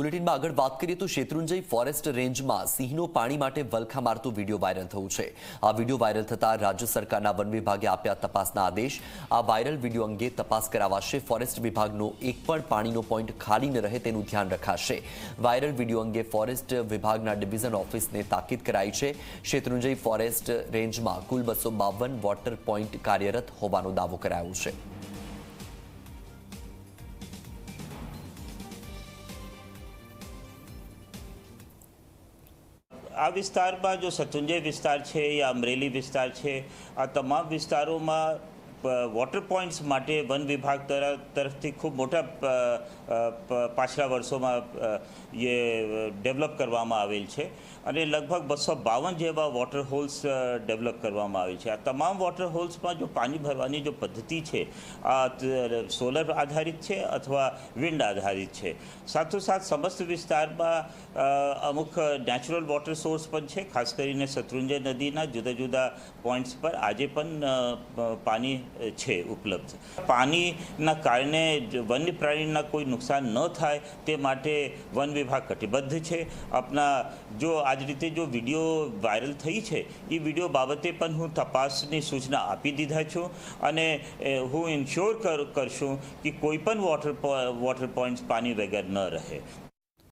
બુલેટિનમાં આગળ વાત કરીએ તો શેત્રુંજય ફોરેસ્ટ રેન્જમાં સિંહનો પાણી માટે વલખા મારતો વીડિયો વાયરલ થયું છે. આ વીડિયો વાયરલ થતાં રાજ્ય સરકારના વન વિભાગે આપ્યા તપાસના આદેશ. આ વાયરલ વીડિયો અંગે તપાસ કરાવાશે. ફોરેસ્ટ વિભાગનો એક પણ પાણીનો પોઈન્ટ ખાલી ન રહે તેનું ધ્યાન રખાશે. વાયરલ વીડિયો અંગે ફોરેસ્ટ વિભાગના ડિવિઝન ઓફિસને તાકીદ કરાઈ છે. શેત્રુંજય ફોરેસ્ટ રેન્જમાં કુલ બસો બાવન વોટર પોઈન્ટ કાર્યરત હોવાનો દાવો કરાયો છે. આ વિસ્તારમાં જો સતુંજય વિસ્તાર છે યા અમરેલી વિસ્તાર છે આ તમામ વિસ્તારોમાં વોટર પોઈન્ટ્સ માટે વન વિભાગ તર- તરફથી ખૂબ મોટા પાછલા વર્ષોમાં એ ડેવલપ કરવામાં આવેલ છે. અને લગભગ બસો બાવન જેવા વોટર હોલ્સ ડેવલપ કરવામાં આવેલ છે. આ તમામ વોટર હોલ્સમાં જો પાણી ભરવાની જો પદ્ધતિ છે, આ સોલર આધારિત છે અથવા વિન્ડ આધારિત છે. સાથોસાથ સમસ્ત વિસ્તારમાં અમુક નેચરલ વોટર સોર્સ પણ છે, ખાસ કરીને શત્રુંજય નદીના જુદા જુદા પોઈન્ટ્સ પર. આજે પણ પાણી છે, ઉપલબ્ધ. પાણીના કારણે વન્ય પ્રાણીના કોઈ નુકસાન ન થાય તે માટે વન વિભાગ કટિબદ્ધ છે. આપના જો આજ રીતે જો વીડિયો વાયરલ થઈ છે, એ વીડિયો બાબતે પણ હું તપાસની સૂચના આપી દીધા છું અને હું ઇન્શ્યોર કર, કરશું કે કોઈ પણ વોટર વોટર પોઈન્ટ્સ પાણી વગર ન રહે.